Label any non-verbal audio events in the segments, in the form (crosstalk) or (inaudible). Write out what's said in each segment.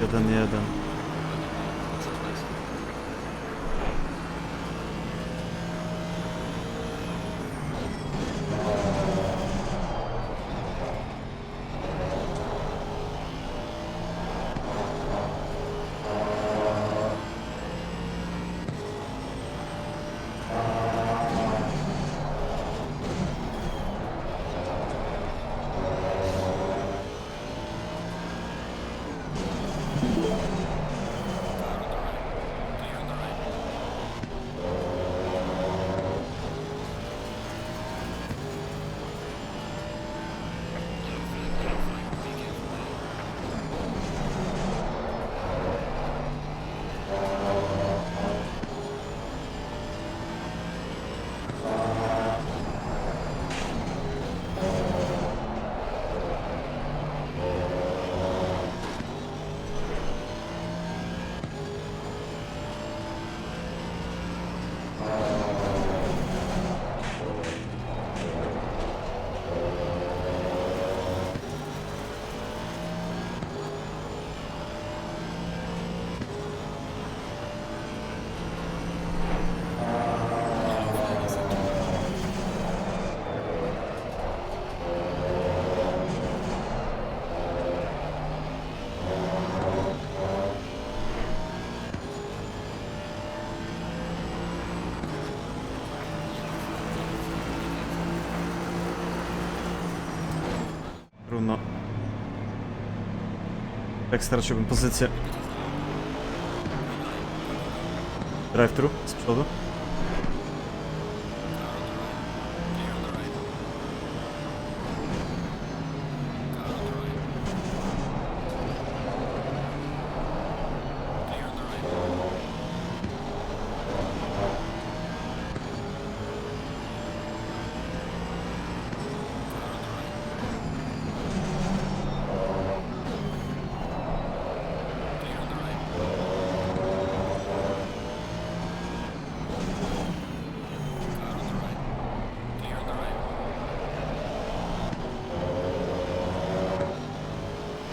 Jeden, jeden. Tak straciłbym pozycję. Drive-thru z przodu.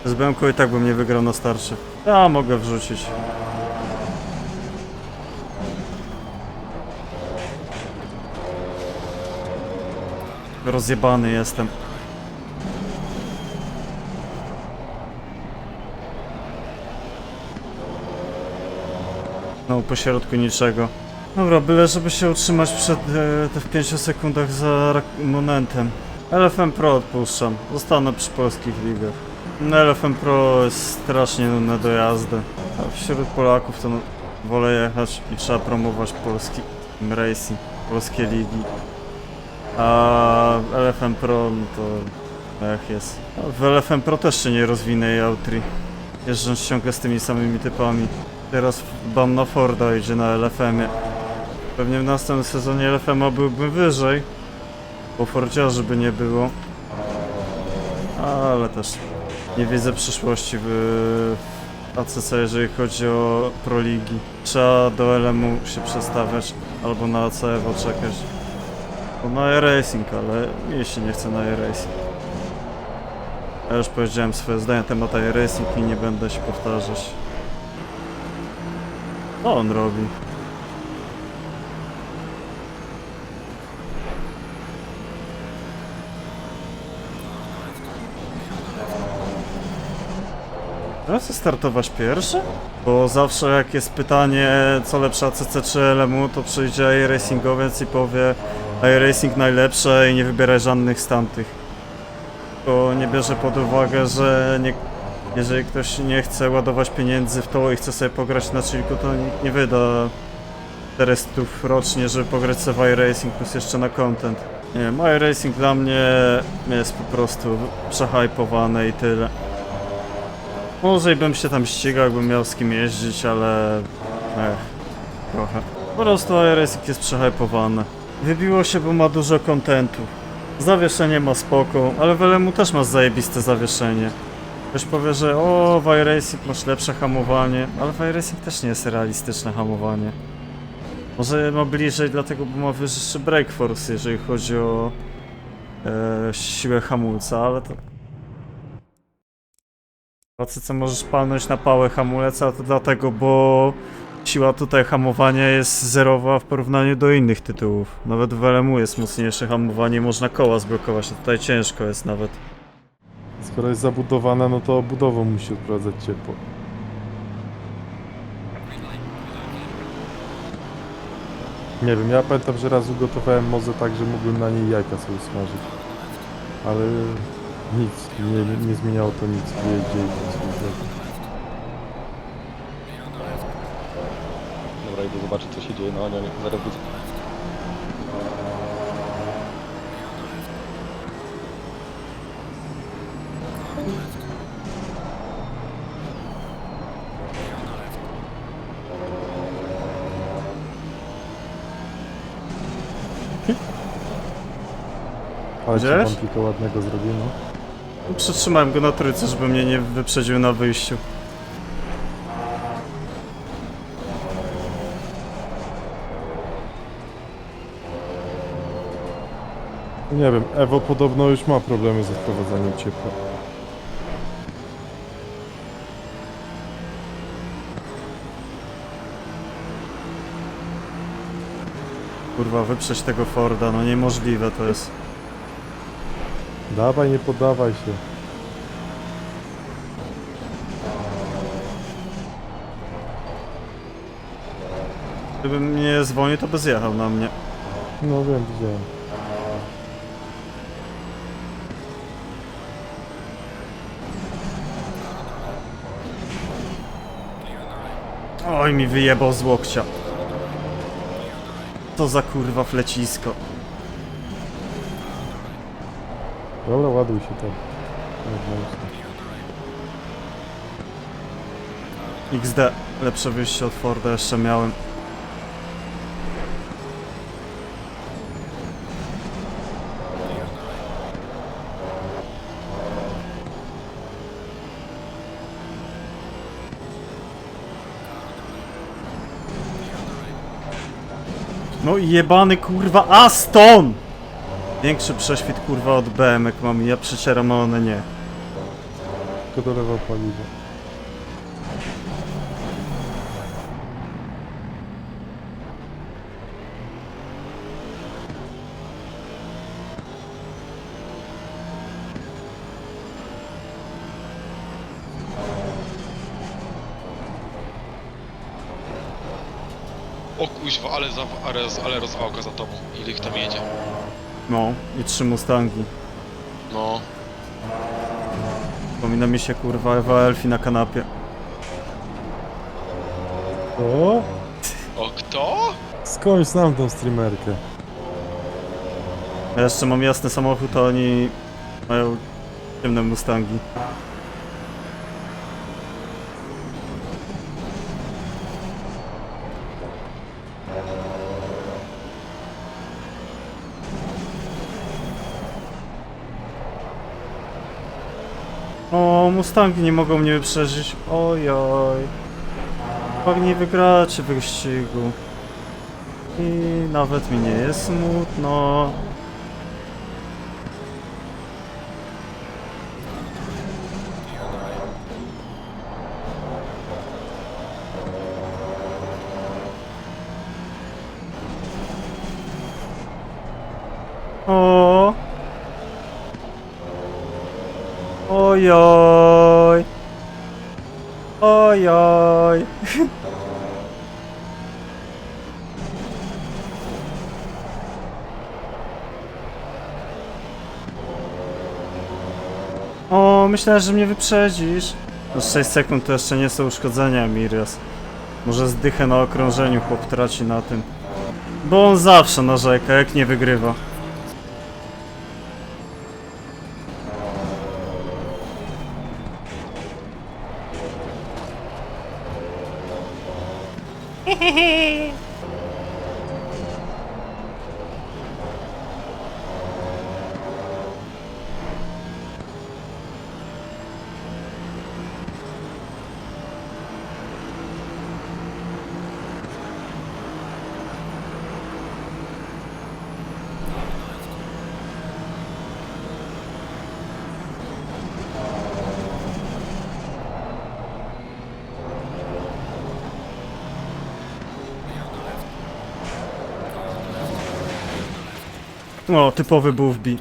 Z Bęku i tak bym nie wygrał na starcie. Ja mogę wrzucić. Rozjebany jestem. No, po środku niczego. Dobra, byle żeby się utrzymać przed e, w 5 sekundach za momentem. LFM Pro odpuszczam. Zostanę przy polskich ligach. No, LFM Pro jest strasznie nudne do jazdy. A wśród Polaków to no, wolę jechać i trzeba promować polski racing, polskie ligi. A LFM Pro no to ech jest. A W LFM Pro też się nie rozwinę Autri. Jeżdżąc ciągle z tymi samymi typami. Teraz Banna Forda idzie na LFM-ie. Pewnie w następnym sezonie LFM-a byłbym wyżej. Bo Fordziarzy by nie było. Ale też nie widzę przyszłości w ACC, jeżeli chodzi o Proligi. Trzeba do LM-u się przestawiać, albo na ACF czekać. Bo na e-racing, ale się nie chce na e-racing. Ja już powiedziałem swoje zdanie na temat e-racing i nie będę się powtarzać. Co on robi? Ja chcę startować pierwszy? Bo zawsze jak jest pytanie, co lepsze ACC czy LMU, to przyjdzie iRacingowiec i powie iRacing najlepsze i nie wybieraj żadnych z tamtych. Bo nie bierze pod uwagę, że nie, jeżeli ktoś nie chce ładować pieniędzy w to i chce sobie pograć na chillku, to nikt nie wyda 400 rocznie, żeby pograć sobie w iRacing plus jeszcze na content. Nie wiem, iRacing dla mnie jest po prostu przehypowany i tyle. Może bym się tam ścigał, jakbym miał z kim jeździć, ale... Ech, trochę. Po prostu iRacing jest przehypowany. Wybiło się, bo ma dużo kontentu. Zawieszenie ma spoko, ale w LMU też masz zajebiste zawieszenie. Ktoś powie, że o, w iRacing masz lepsze hamowanie, ale w iRacing też nie jest realistyczne hamowanie. Może ma bliżej, dlatego bo ma wyższy brake force, jeżeli chodzi o e, siłę hamulca, ale to Pacyce możesz palnąć na pałę hamulec, a to dlatego, bo siła tutaj hamowania jest zerowa w porównaniu do innych tytułów. Nawet w LMU jest mocniejsze hamowanie, można koła zblokować, a tutaj ciężko jest nawet. Skoro jest zabudowana, no to budową musi odprowadzać ciepło. Nie wiem, ja pamiętam, że raz ugotowałem mozę tak, że mógłbym na niej jajka sobie smażyć. Ale nic, nie, nie zmieniało to nic w tym Dobra, idę zobaczyć co się dzieje na Anionie. Zaraz wrócę. Ale ci Widziałeś? pan tylko ładnego zrobił, Przytrzymałem go na trójce, żeby mnie nie wyprzedził na wyjściu. Nie wiem, Evo podobno już ma problemy ze wprowadzaniem ciepła. Kurwa, wyprzeć tego Forda, no niemożliwe to jest. Dawaj, nie poddawaj się. Gdybym nie zwolnił, to by zjechał na mnie. No wiem, widziałem. Oj, mi wyjebał z łokcia. To za kurwa flecisko. Dobra, ładuj się tam. XD. Lepsze wyjście od Forda jeszcze miałem. No i jebany kurwa Aston! Większy prześwit kurwa od BM jak mam ja przecieram, a one nie. Tylko dolewał paliwo. O kuźwa, ale, za, ale, ale rozwałka za tobą. Ile ich tam jedzie? No, i trzy Mustangi. No. Przypomina mi się kurwa Ewa Elfi na kanapie. O! O kto? Skądś znam tą streamerkę. Ja jeszcze mam jasny samochód, a oni mają ciemne Mustangi. O, Mustangi nie mogą mnie wyprzedzić. Ojoj. Chyba nie wygracie wyścigu. I nawet mi nie jest smutno. Ojoj. Ojoj. O, myślałem, że mnie wyprzedzisz. No 6 sekund to jeszcze nie są uszkodzenia, Mirias. Może zdychę na okrążeniu chłop traci na tym. Bo on zawsze narzeka, jak nie wygrywa. O, typowy Buffby.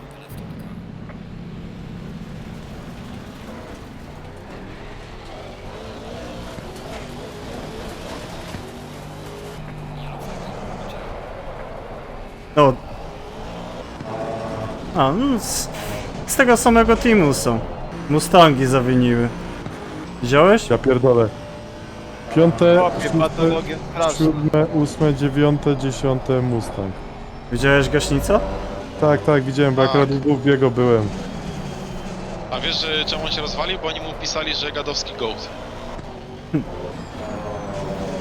O. A, no, z, z tego samego teamu są. Mustangi zawiniły. Widziałeś? Ja pierdolę. Piąte, Chłopie, patologia straszna. siódme, ósme, dziewiąte, dziesiąte Mustang. Widziałeś gaśnica? Tak, tak, widziałem, bo Tak. akurat w biego byłem. A wiesz, że czemu on się rozwalił? Bo oni mu pisali, że gadowski goat.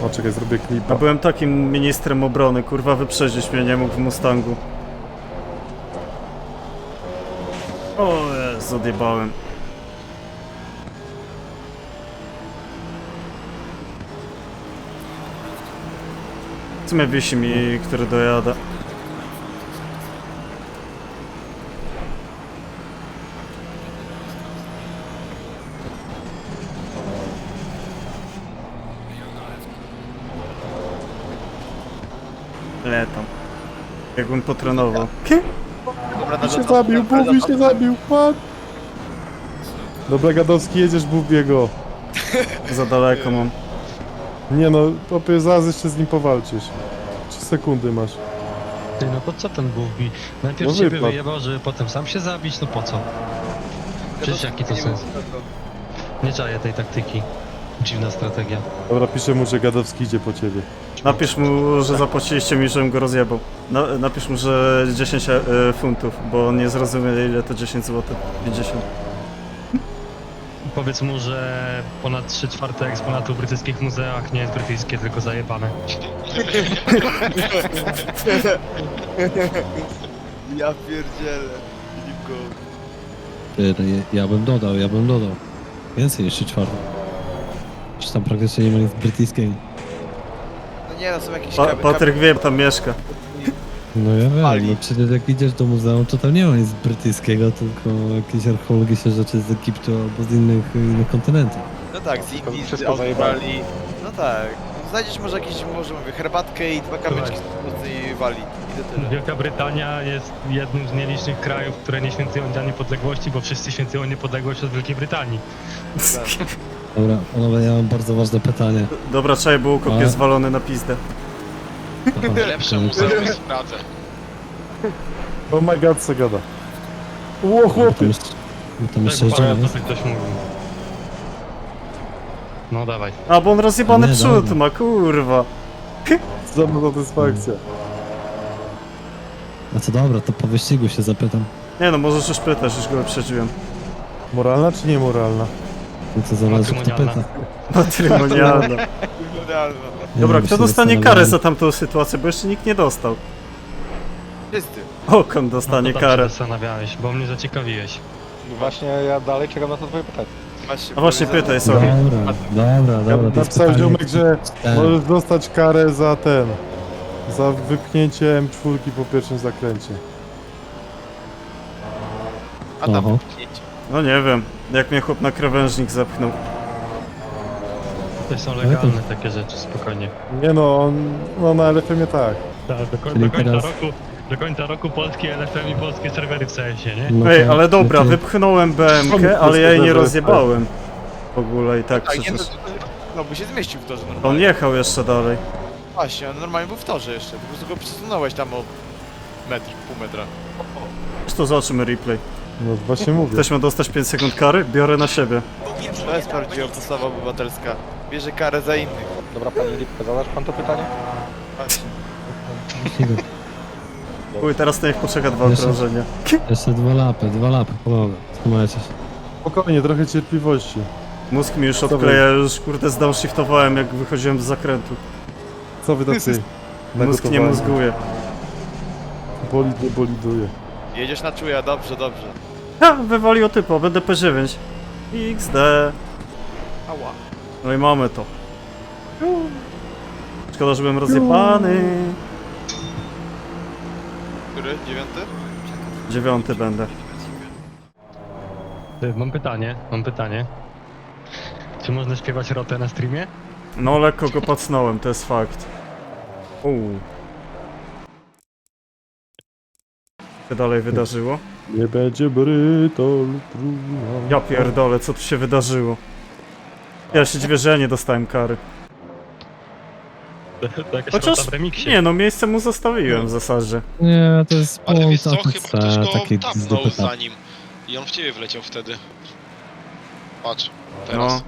O, czekaj, zrobię A klipa. byłem takim ministrem obrony, kurwa wyprzedzić mnie nie mógł w Mustangu. O Jezu, odjebałem. W sumie wisi mi, który dojada. Letam. Jakbym potrenował. Dobra, się zabił, dobra, Bubi się zabił, fuck! Dobra, Gadowski, jedziesz Bubiego. (laughs) Za daleko mam. Nie no, popie, zaraz jeszcze z nim powalczysz. 3 sekundy masz. Ty, no to co ten Buffy? Najpierw No ciebie wypadł. wyjebał, żeby potem sam się zabić, no po co? Przecież jaki to sens? Nie czaję tej taktyki. Dziwna strategia. Dobra, piszę mu, że Gadowski idzie po ciebie. Napisz mu, że zapłaciliście mi, żebym go rozjebał. Na, napisz mu, że 10 e, funtów, bo on nie zrozumie ile to 10 zł. 50. Powiedz mu, że ponad 3 czwarte eksponatów w brytyjskich muzeach nie jest brytyjskie, tylko zajebane. (laughs) Ja pierdzielę. Filipko. Ty, Ja bym dodał, ja bym dodał. Więcej niż 3 czwarte. Już tam praktycznie nie ma nic brytyjskiego. No nie, no są jakieś Pa, Patryk wie, tam mieszka. No ja wiem, no przecież jak idziesz do muzeum, to tam nie ma nic brytyjskiego, tylko jakieś archeologiczne rzeczy z Egiptu albo z innych, innych kontynentów. No tak, z Indii, z Wszystko. Australii. No tak. Znajdziesz może jakieś, może mówię, herbatkę i dwa kamyczki z tej wali. I to tyle. Wielka Brytania jest jednym z nielicznych krajów, które nie świętują Dnia Niepodległości, bo wszyscy świętują niepodległość od Wielkiej Brytanii. Tak. Dobra, panowie, ja mam bardzo ważne pytanie. Dobra, czaj, był Ale- jest zwalony na pizdę. (laughs) Aha, Lepsze jest w Pradze. Oh my god, co gada. Ło, no to chłopie! jeszcze- no to jeszcze Tak, ktoś mówił. No dawaj. A, bo on rozjebany Nie, przód dobra. ma, kurwa. (laughs) Za mną satysfakcja. A co dobra, to po wyścigu się zapytam. Nie no, możesz już pytać, już go wyprzedziłem. Moralna czy niemoralna? No to zależy kto Matrymonialna. pyta. Matrymonialna. Dobra, kto się dostanie karę za tamtą sytuację, bo jeszcze nikt nie dostał. Wszyscy. Okon No dostanie to tam się karę. zastanawiałeś, bo mnie zaciekawiłeś. No Właśnie ja dalej czekam na to twoje pytanie. Właśnie, A właśnie pytaj, sorry. Dobra, dobra, dobra. to jest napisał pytanie, ziomek, że ten. Możesz dostać karę za ten. Za wypchnięcie M4 po pierwszym zakręcie. A tam Oho. wypchnięcie. No nie wiem, jak mnie chłop na krawężnik zepchnął. To są legalne takie rzeczy, spokojnie. Nie no, on, no na LFM-ie tak. Tak, do, koń- Czyli do, końca teraz- roku, do końca roku polskie LFM i polskie serwery w CS-ie, nie? No Ej, ale dobra, wypchnąłem BMK, ale ja jej nie rozjebałem. W ogóle i tak Tak, nie, przecież. no, no by się zmieścił w torze On normalnie. jechał jeszcze dalej. Właśnie, on normalnie był w torze jeszcze. Po prostu go przesunąłeś tam o metr, pół metra. To zobaczymy replay. No właśnie mówię. Ktoś ma dostać 5 sekund kary? Biorę na siebie. To jest prawdziwa postawa obywatelska. Bierze karę za innych. Dobra, panie Lipko, zadasz pan to pytanie? Właśnie. Uj, teraz to niech poczeka dwa Jeszcze- okrążenia. Jeszcze dwa lapy, dwa lapy, pomogę. Trzymajcie się. Spokojnie, trochę cierpliwości. Mózg mi już odkleja, już kurde zdownshiftowałem jak wychodziłem z zakrętu. Co wy tacy Mózg nie nagotowani? mózguje. Bolid nie boliduje. Jedziesz na czuja, dobrze, dobrze. Ha, wywaliło typo, będę P9. XD. Ała. No i mamy to. Szkoda, że byłem rozjebany. Który? Dziewiąty? Dziewiąty będę. Ty, Mam pytanie, mam pytanie. Czy można śpiewać rotę na streamie? No lekko go pacnąłem, to jest fakt. Uuu. Się dalej wydarzyło? Nie będzie brytol, trudno. Ja pierdolę, co tu się wydarzyło? Ja się dziwię, że ja nie dostałem kary. (laughs) To jakaś Chociaż, rota w remiksie. nie no, miejsce mu zostawiłem w zasadzie. Nie, to jest Ale wiesz co, chyba ktoś go takie tapnął zdopyta. za nim. I on w ciebie wleciał wtedy. Patrz, teraz. No.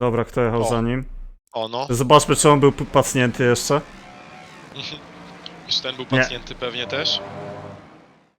Dobra, kto jechał O. za nim? O no, Zobaczmy, czy on był p- pacnięty jeszcze. (laughs) już ten był pacjenty pewnie też.